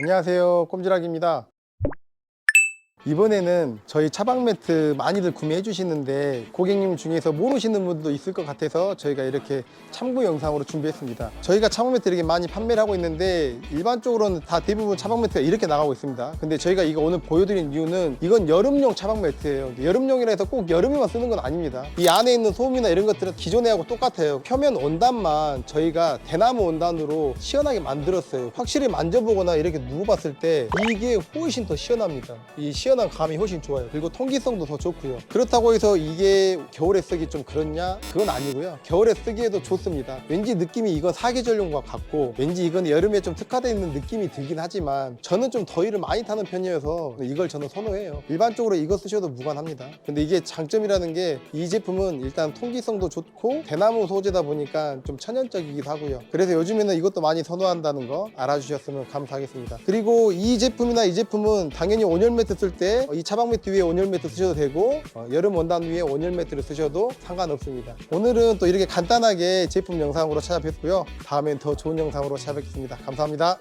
안녕하세요. 꼼지락입니다 이번에는 저희 차박 매트 많이들 구매해 주시는데 고객님 중에서 모르시는 분도 있을 것 같아서 저희가 이렇게 참고 영상으로 준비했습니다. 저희가 차박 매트 이렇게 많이 판매를 하고 있는데 일반적으로는 다 대부분 차박 매트가 이렇게 나가고 있습니다. 근데 저희가 이거 오늘 보여드린 이유는 이건 여름용 차박 매트예요. 여름용이라 해서 꼭 여름에만 쓰는 건 아닙니다. 이 안에 있는 소음이나 이런 것들은 기존에 하고 똑같아요. 표면 원단만 저희가 대나무 원단으로 시원하게 만들었어요. 확실히 만져보거나 이렇게 누워봤을 때 이게 훨씬 더 시원합니다. 이 시원 한 감이 훨씬 좋아요. 그리고 통기성도 더 좋고요. 그렇다고 해서 이게 겨울에 쓰기 좀 그렇냐? 그건 아니고요. 겨울에 쓰기에도 좋습니다. 왠지 느낌이 이건 사계절용과 같고 왠지 이건 여름에 좀 특화되어 있는 느낌이 들긴 하지만 저는 좀 더위를 많이 타는 편이어서 이걸 저는 선호해요. 일반적으로 이거 쓰셔도 무관합니다. 근데 이게 장점이라는 게 이 제품은 일단 통기성도 좋고 대나무 소재다 보니까 좀 천연적이기도 하고요. 그래서 요즘에는 이것도 많이 선호한다는 거 알아주셨으면 감사하겠습니다. 그리고 이 제품이나 이 제품은 당연히 온열 매트 쓸때 이 차박 매트 위에 온열 매트 쓰셔도 되고 어, 여름 원단 위에 온열 매트를 쓰셔도 상관없습니다. 오늘은 또 이렇게 간단하게 제품 영상으로 찾아뵙고요. 다음엔 더 좋은 영상으로 찾아뵙겠습니다. 감사합니다